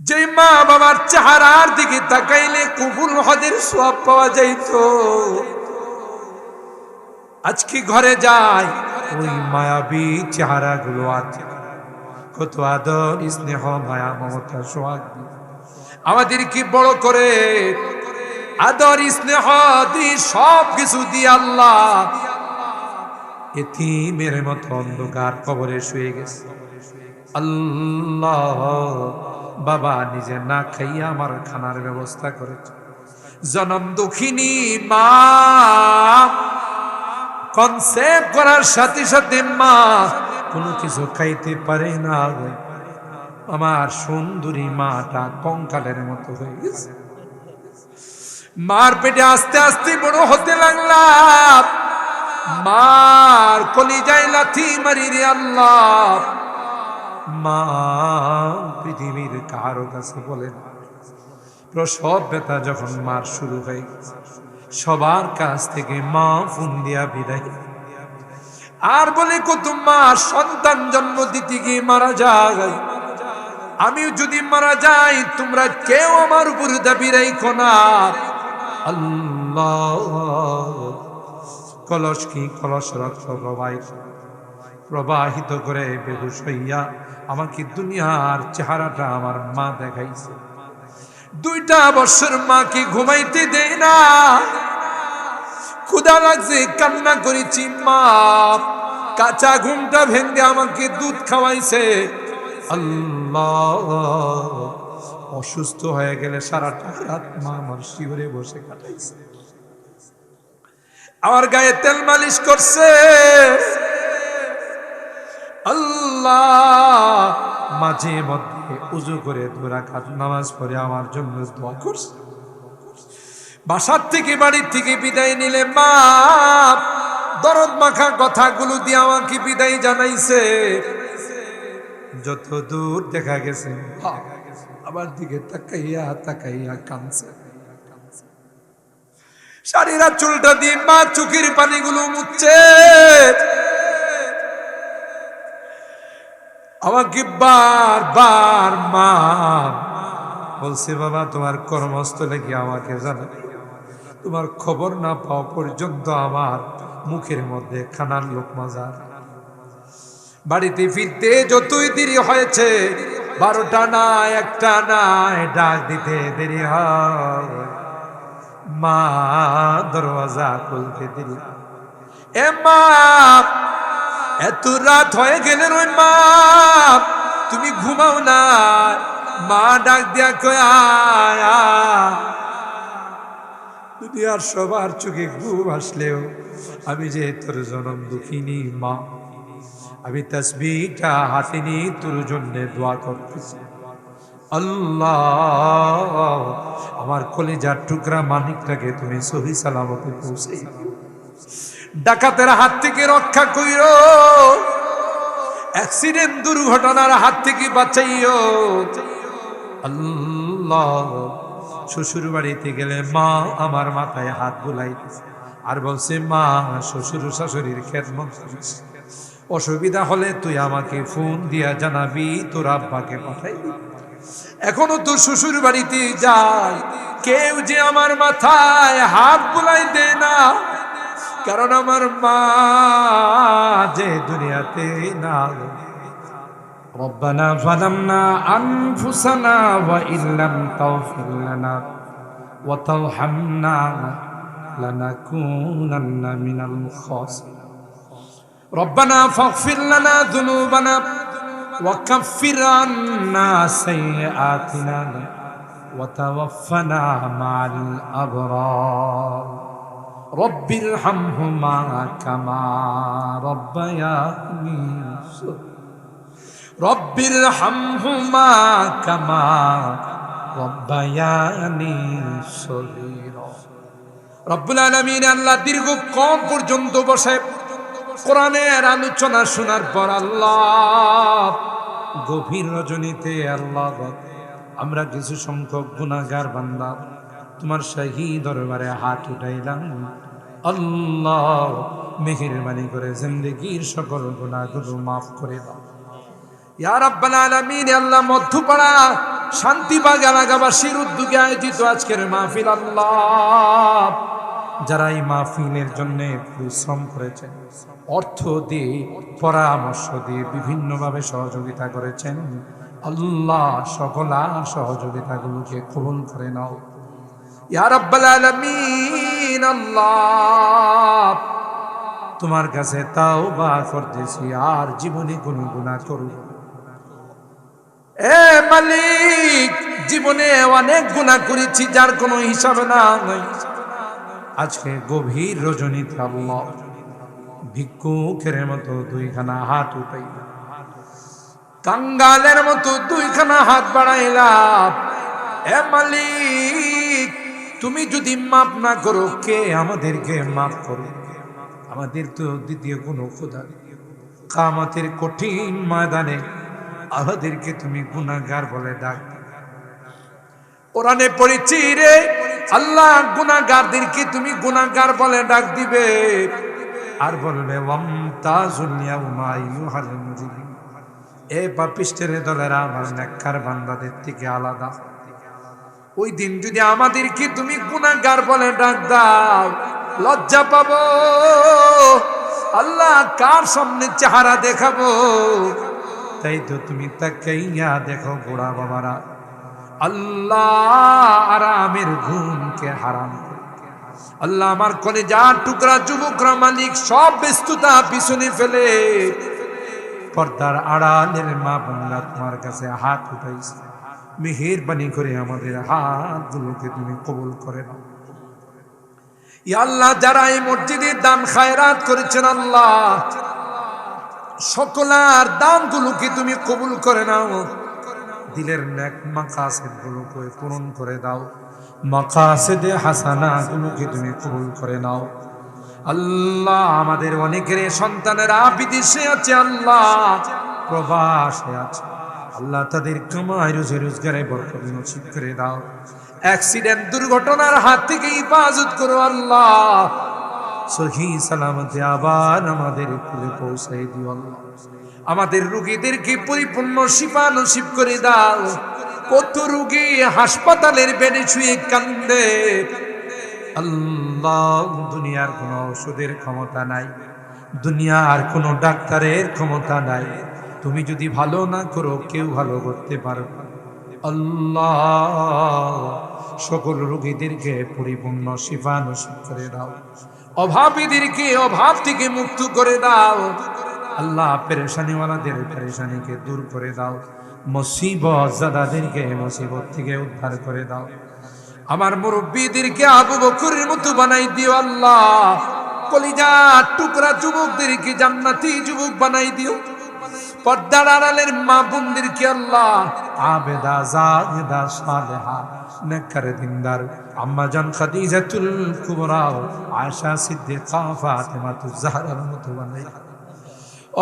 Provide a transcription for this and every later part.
যে মা বাবার চেহারার দিকে তাকাইলে কবুল হজের সব পাওয়া যাইত। আজকে ঘরে যায় ওই মায়াবী চেহারা গুলো আছে। কত আদর, স্নেহ, মায়া, মমতা, সোহাগ। আমাদের কি বড় করে আদর, স্নেহ দি সব কিছু দিয়ে আল্লাহ। এতিমের মতো অন্ধকার কবরে শুয়ে গেছে। আল্লাহ বাবা নিজে না খাইয়া আমার খানার ব্যবস্থা করেছে। জনম দুঃখিনী মা। কনসেপ্ট করার সাথে সাথে মা কোনো কিছু খাইতে পারে না আমার সুন্দরী মাটা কঙ্কালের মতো হয়ে গেছে। মার পেটে আস্তে আস্তে বড় হতে লাগলাম। মার কলি কলিজায় লাথি মারি রে আল্লাহ। মা, পৃথিবীর কারও কাছে বলে প্রসব ব্যথা যখন মার শুরু হয়, সবার কাছ থেকে মা ফোন দিয়া বিদায় আর বলে কত মা, সন্তান জন্ম দিতে গিয়ে মারা যায়। আমি যদি মারা যাই, তোমরা কেউ আমার উপর দাবি রাইখো না। আল্লাহ, কলস কি কলস রক্ত প্রবাহিত প্রবাহিত করে বেহুশ হইয়া আমাকে দুনিয়ার চেহারাটা আমার মা দেখাইছে? দুইটা বছর মাকে ঘুমাইতে দেয় না? ক্ষুদা লাগছে, কান্না করেছি, মা। কাঁচা ঘুমটা ভেঙে আমাকে দুধ খাওয়াইছে। আল্লাহ। অসুস্থ হয়ে গেলে সারাটা রাত মা আমার শিবরে বসে কাটাইছে। আমার গায়ে তেল মালিশ করছে। আল্লাহ, মাঝে মধ্যে উজু করে দোরা কাজ নামাজ পড়ে আমার জন্য দোয়া করছে। বাসার থেকে, বাড়ির থেকে বিদায় নিলে মা, দরদ মাখা কথাগুলো দিয়ে আমাকে বিদায় জানাইছে। যত দূর দেখা গেছে আমার দিকে তাকাইয়া তাকাইয়া কানছে শাড়িরা চুলটা দিয়ে মা চোখের পানিগুলো মুচ্ছে আমাকে বার বার মা বলছে, বাবা, তোমার কর্মস্থলে গিয়ে আমাকে জানা। তোমার খবর না পাওয়া পর্যন্ত আমার মুখের মধ্যে খানার লোক মজার। বাড়িতে ফিরতে যতই দেরি হয়েছে, বারোটা না, একটা নাই ডাক দিতে দেরি হয়। মা, দরওয়াজা খুলতে দেরি এ মা এত রাত হয়ে গেলে ওই মা, তুমি ঘুমাও না। মা ডাক দিয়া আয়া দুনিয়ার সবার চোখে ঘুম আসলেও আমি যে তোর জনম দুঃখিনী মা, আমি তসবিটা হাতে নিয়ে তোর জন্য দোয়া করতেছি। আল্লাহ, আমার কলেজার টুকরা মানিকটাকে তুমি সহি সালামতে পৌঁছে ডাকাতের হাত থেকে রক্ষা কইর। অ্যাক্সিডেন্ট দুর্ঘটনার হাত থেকে বাঁচাইও। আল্লাহ শ্বশুর বাড়িতে গেলে মা আমার মাথায় হাত বুলাইতেছে। আর বলছে, মা, শ্বশুর শাশুড়ির খেদমত অসুবিধা হলে তুই আমাকে ফোন দিয়া জানাবি, তোর আব্বাকে পাঠাই এখনও তো শ্বশুর বাড়িতে যাই কেউ যে আমার মাথায় হাত বুলাই দেয় না কারণ আমার মা যে দুনিয়াতে না ربنا ظلمنا أنفسنا وإن لم تغفر لنا وترحمنا لنكونن من الخاسرين ربنا فاغفر لنا ذنوبنا وكفر عنا سيئاتنا وتوفنا مع الأبرار রব্বির হামহুমা কামা রব্বায়ানি রব্বির হামহুমা কামা রব্বায়ানি সগীর রব্বুল আলামিন আল্লাহ দীর্ঘক্ষণ পর্যন্ত বসে কোরআনের আলোচনা শোনার পর আল্লাহ গভীর রজনীতে আল্লাহ আমরা কিছু সংখ্যক গুণাগার বান্দা। তোমার শাহী দরবারে হাত উঠাইলাম। আল্লাহ মেহেরবানি করে জিন্দগির সকল গুণাগুলো মাফ করে দাও। ইয়া রাব্বাল আলামিন আল্লাহ, মধ্যপাড়া আয়োজিত আজকের আল্লাহ। পরিশ্রম করেছেন, অর্থ দিয়ে, পরামর্শ দিয়ে বিভিন্নভাবে সহযোগিতা করেছেন, আল্লাহ সকলা সহযোগিতাগুলোকে কবুল করে নাও। আল্লাহ। তোমার কাছে তাও বা করতেছি, আর জীবনে কোনো গুণা করব এ মালিক, জীবনে অনেক গুণা করেছি, যার কোনো হিসাব না আজকে গভীর রজনীতে আল্লাহ ভিক্ষুকের মতো দুইখানা হাত উঠাই কাঙ্গালের মতো দুইখানা হাত বাড়াইলাম। এ মালিক তুমি যদি মাপ না করো, কে আমাদেরকে মাফ করো আমাদের তো দ্বিতীয় কোনো খোদা। কামাতের কঠিন ময়দানে আমাদেরকে তুমি গুনাগার বলে ডাক। কোরআনে পড়েছি রে, আল্লাহ গুনাগারদেরকে তুমি গুনাগার বলে ডাক দিবে আর বলবে এ পাপিষ্টের দলেরা আমার নেককার বান্দাদের থেকে আলাদা ওই দিন যদি আমাদেরকে তুমি গুনাহগার বলে ডাক দাও, লজ্জা পাবো। আল্লাহ কার সামনে চেহারা দেখাবো? তাই তো তুমি তাকাইয়া দেখো গোড়া বাবারা। আল্লাহ আরামের ঘুমকে হারাম আল্লাহ আমার কলে যা টুকরা, যুবকরা, মালিক সব ব্যস্ততা পিছনে ফেলে। পর্দার আড়ালের মা বোনরা তোমার কাছে হাত উঠাইছে। মেহেরবানি করে আমাদের হাতগুলোকে তুমি কবুল করে নাও। আল্লাহ, যারা এই মসজিদের দান খায়রাত করেছেন, আল্লাহ সকলার দানগুলোকে তুমি কবুল করে নাও। দিলের নেক মাকাসেদ গুলোকে পূরণ করে দাও। মাকাসেদে হাসানা গুলোকে তুমি কবুল করে নাও। আল্লাহ, আমাদের অনেকের সন্তানেরা বিদেশে আছে, আল্লাহ, প্রবাসে আছে। আল্লাহ তাদের রোজগারে বরকত নসিব করে দাও। অ্যাক্সিডেন্ট দুর্ঘটনার হাত থেকে হিফাজত করো আল্লাহ। সহি সালামতে আবার আমাদের কুলে পৌঁছাই দিও আল্লাহ। আমাদের রুগীদেরকে পরিপূর্ণ শিফা নসিব করে দাও। কত রুগী হাসপাতালের বেডে শুয়ে কান্দে। আল্লাহ, দুনিয়ার কোনো ওষুধের ক্ষমতা নাই। দুনিয়ার কোনো ডাক্তারের ক্ষমতা নাই। তুমি যদি ভালো না করো, কেউ ভালো করতে পারো আল্লাহ, সকল রোগীদেরকে পরিপূর্ণ শিফা করে দাও। অভাবীদেরকে অভাব থেকে মুক্ত করে দাও। আল্লাহ, পেরেশানিওয়ালাদের পেরেশানিকে দূর করে দাও। মুসিবত জাদাদেরকে মুসিবত থেকে উদ্ধার করে দাও। আমার মুরব্বীদেরকে আবু বকরের মতো বানাই দিও আল্লাহ। কলিজা টুকরা যুবকদেরকে জান্নাতি যুবক বানাই দিও। পর্দার আড়ালের মা বোনদেরকে আল্লাহ? আবেদা জাহেদা সালেহা নেকর দিনদার। আম্মা জান খাদিজাতুল কুবরা, আয়েশা, সিদ্দিকা ফাতেমাতুজ জাহরার মতো বানাই।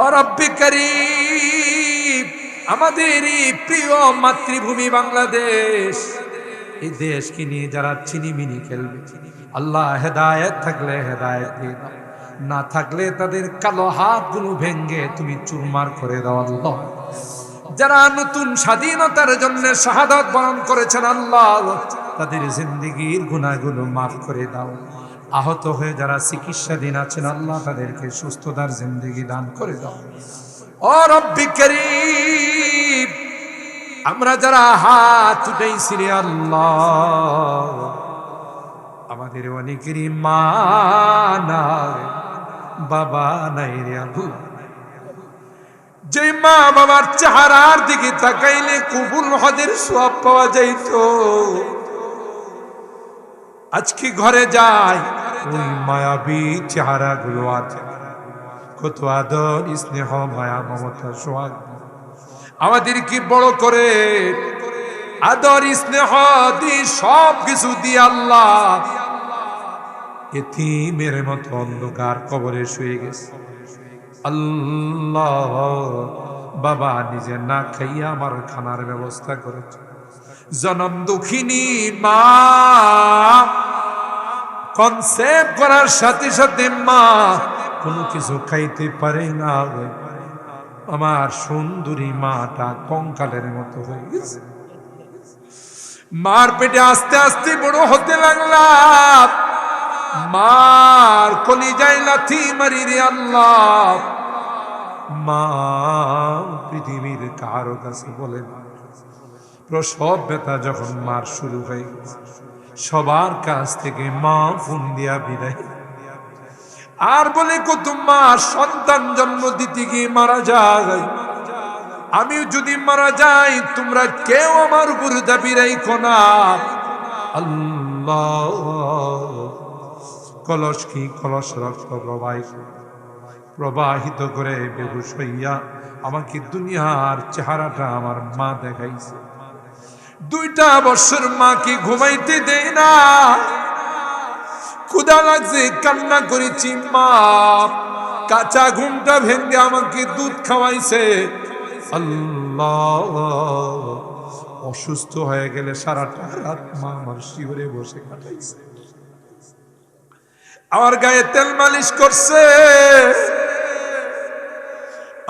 ও রব্বি করিম, আমাদের এই প্রিয় মাতৃভূমি বাংলাদেশ, এই দেশকে নিয়ে যারা চিনিমিনি খেলবে। আল্লাহ হেদায়েত থাকলে হেদায়েত দিয়ে দাও। না থাকলে তাদের কালো হাতগুলো ভেঙ্গে তুমি চুরমার করে দাও আল্লাহ। যারা নতুন স্বাধীনতার জন্য শাহাদত বরণ করেছেন আল্লাহ, তাদের জিন্দিগির গুণাগুলো মাফ করে দাও। আহত হয়ে যারা চিকিৎসাধীন আছেন আল্লাহ, তাদেরকে সুস্থতার জিন্দিগি দান করে দাও। ও রব্বি করিম, আমরা যারা হাত উঠেছি রে আল্লাহ, আমাদের অনেকেরই মা বাবা নাই রে আবু যে মা বাবার চেহারার দিকে তাকাইলে কবুল হদের সব পাওয়া যাইত। আজকে ঘরে যায় ওই মায়াবী চেহারা গুলো আছে। কত আদর, স্নেহ, মায়া, মমতা, সোহাগ। আমাদেরকে বড় করে আদর, স্নেহ দি সব কিছু দিয়ে আল্লাহ এতিমের মতো অন্ধকার কবরে শুয়ে গেছে। আল্লাহ বাবা নিজে না খাইয়া আমার খানার ব্যবস্থা করেছে। জনম দুঃখিনী মা কনসেপ্ট করার সাথে সাথে মা কোনো কিছু খাইতে পারে না আমার সুন্দরী মাটা কঙ্কালের মতো হয়ে গেছে। মার পেটে আস্তে আস্তে বড় হতে লাগলাম। মার কলিজায় লাথি মারি রে আল্লাহ। মা পৃথিবীর কারও কাছে বলে প্রসব ব্যথা যখন মার শুরু হয়ে সবার কাছ থেকে মা ফোন দিয়া বিদায়। আর বলে কত মা, সন্তান জন্ম দিতে গিয়ে মারা যায়। আমি যদি মারা যাই, তোমরা কেউ আমার উপর দাবি রাইখো না। আল্লাহ। কলস কি কলস রক্ত প্রবাহিত প্রবাহিত করে বেহুশ হইয়া আমাকে দুনিয়ার চেহারাটা আমার মা দেখাইছে। দুইটা বছর মাকে ঘুমাইতে দেয় না। ক্ষুদা লাগছে, কান্না করেছি মা। কাঁচা ঘুমটা ভেঙে আমাকে দুধ খাওয়াইছে। আল্লাহ, অসুস্থ হয়ে গেলে সারাটা রাত মা আমার শিওরে বসে কাটাইছে। আমার গায়ে তেল মালিশ করছে।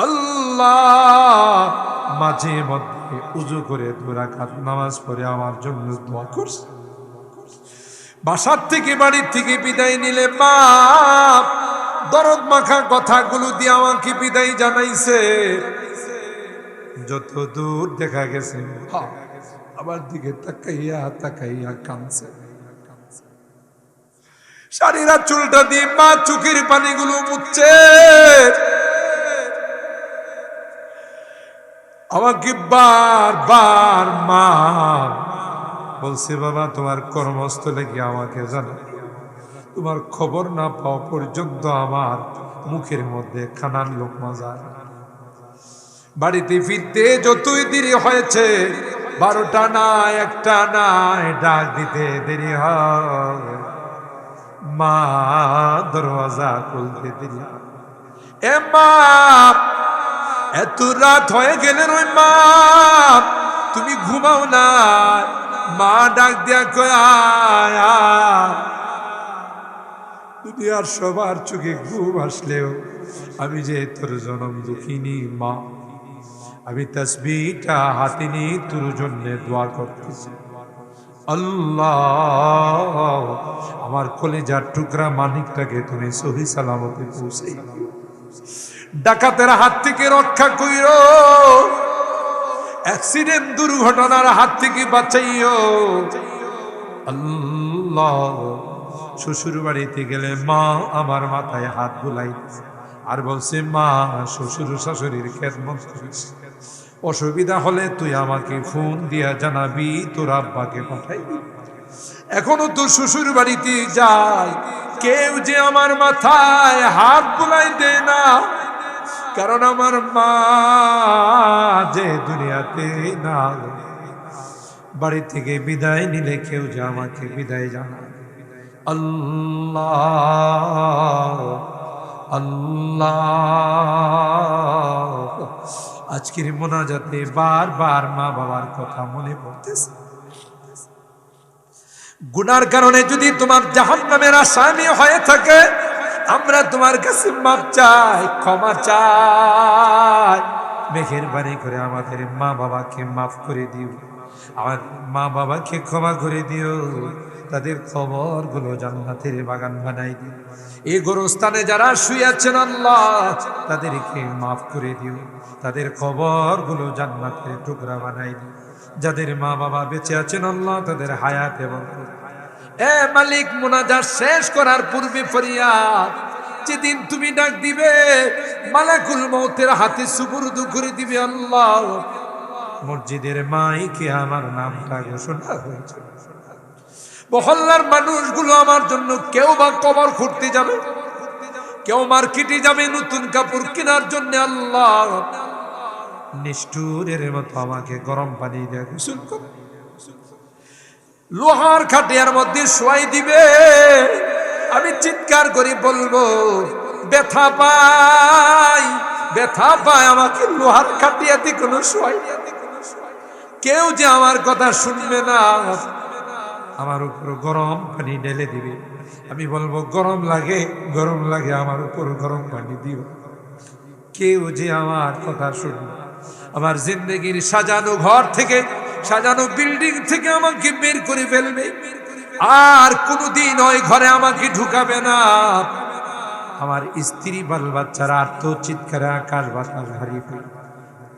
আল্লাহ মাঝে মধ্যে উজু করে দুরাকাত নামাজ পড়ে আমার জন্য দোয়া করছে। বাসার থেকে, বাড়ির থেকে বিদায় নিলে মা দরদ মাখা কথাগুলো দিয়ে আমাকে বিদায় জানাইছে। যত দূর দেখা গেছে মা আমার দিকে তাকাইয়া তাকাইয়া কানছে শাড়িরা চুলটা দিয়ে মা চোখের পানিগুলো মুচ্ছে আমাকে বার বার মা বলছে, বাবা, তোমার কর্মস্থলে গিয়ে আমাকে জানো। তোমার খবর না পাওয়া পর্যন্ত আমার মুখের মধ্যে খানার লোক যায় বাড়িতে ফিরতে যতই দেরি হয়েছে, বারোটা না, একটা নাই ডাক দিতে দেরি হয়। মা দরওয়াজা খুলতে হয়। এ মা, এত রাত হয়ে গেলেন ওই মা, তুমি ঘুমাও না মা ডাক দিয়া কয়। আর সবার চোখে ঘুম আসলেও আমি যে তোর জনম দুঃখিনী মা আমি তসবিটা হাতে নিয়ে তোর জন্য দোয়া করতেছি আল্লাহ, আমার কলেজার টুকরা মানিকটাকে তুমি সহি সালামতে পৌঁছে ডাকাতের হাত থেকে রক্ষা কইরো, অ্যাক্সিডেন্ট দুর্ঘটনার হাত থেকে বাঁচাইও। আল্লাহ শ্বশুর বাড়িতে গেলে মা আমার মাথায় হাত বুলাই আর বলছে, মা, শ্বশুর শাশুড়ির খেদমত করিস অসুবিধা হলে তুই আমাকে ফোন দিয়া জানাবি, তোর আব্বাকে পাঠাই এখনও তো শ্বশুর বাড়িতে যাই, কেউ যে আমার মাথায় হাত বুলাই দেয় না। কারণ আমার মা যে দুনিয়াতে না বাড়ি থেকে বিদায় নিলে কেউ যে আমাকে বিদায় জানা আল্লাহ আল্লাহ আজকের মোনাজাতে বারবার মা বাবার কথা মনে পড়তেছে। গুনার কারণে যদি তোমার জাহান নামের আসামি হয়ে থাকে, আমরা তোমার কাছে মাপ চাই, ক্ষমা চাই। বাড়ি করে আমাদের মা বাবাকে মাফ করে দিও। আমার মা বাবাকে ক্ষমা করে দিও। তাদের খবরগুলো জান্নাতের বাগান বানাই দিও। এই গোরস্থানে যারা শুয়েছেন আল্লাহ, তাদেরকে মাফ করে দিও। তাদের খবরগুলো জান্নাতের টুকরা বানাই দিও। যাদের মা বাবা বেঁচে আছেন আল্লাহ, তাদের হায়াত এবং এ মালিক মোনাজার শেষ করার পূর্বে ফরিয়াদ। যেদিন তুমি ডাক দিবে, মালাকুল মৌতের হাতে সুপুরদু করে দিবে আল্লাহ। মসজিদের মাইকে আমার নামটা ঘোষণা হয়েছে। মহল্লার মানুষগুলো আমার জন্য কেউ বা কবর খুঁড়তে যাবে? কেউ মার্কেটে যাবে নতুন কাপড় কেনার জন্য? আল্লাহ! নিষ্ঠুরের মতো আমাকে গরম পানি দিয়ে লোহার খাটিয়ার মধ্যে শোয়াই দিবে। আমি চিৎকার করে বলব, ব্যথা পাই, ব্যথা পায় আমাকে লোহার খাটিয়াতে কোনো শোয়াই কেউ যে আমার কথা শুনবে না। আমার উপর গরম পানি ঢেলে দিবে। আমি বলব, গরম লাগে গরম লাগে, আমার উপর গরম পানি দিও। কেউ যে আমার কথা শুনবে, আমার জিন্দগির সাজানো ঘর থেকে, সাজানো বিল্ডিং থেকে আমাকে বের করে ফেলবে। আর কোনোদিন ওই ঘরে আমাকে ঢুকাবে না। আমার স্ত্রী বাল বাচ্চারা আর্ত চিৎকারে আকাশ বাতাস হারিয়ে ফেলবে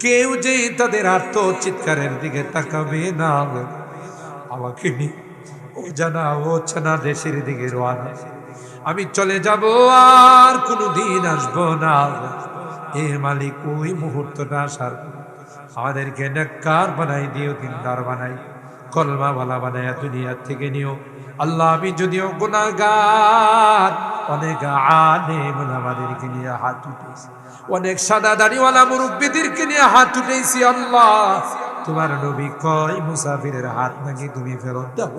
কেউ যে তাদের আর্ত চিৎকারের দিকে তাকাবে না। আমাকে নিয়ে জানা ছানা দেশের দিকে রোয়ানা আমি চলে যাব, আর কোনোদিন আসব না। এ মালিক ওই মুহূর্তটা আসার। আমাদেরকে নেককার বানাই দিও, দিনদার বানাই। কলমা বালা বানায় দুনিয়ার থেকে নিও। আল্লাহ, আমি যদিও গুনাহগার, অনেক আলেম আমাদেরকে নিয়ে হাত উঠেছি। অনেক সাদা দাড়িওয়ালা মুরব্বীদেরকে নিয়ে হাত উঠেছি, আল্লাহ। তোমার নবী কয়, মুসাফিরের হাত নাকি তুমি ফেরত দাও?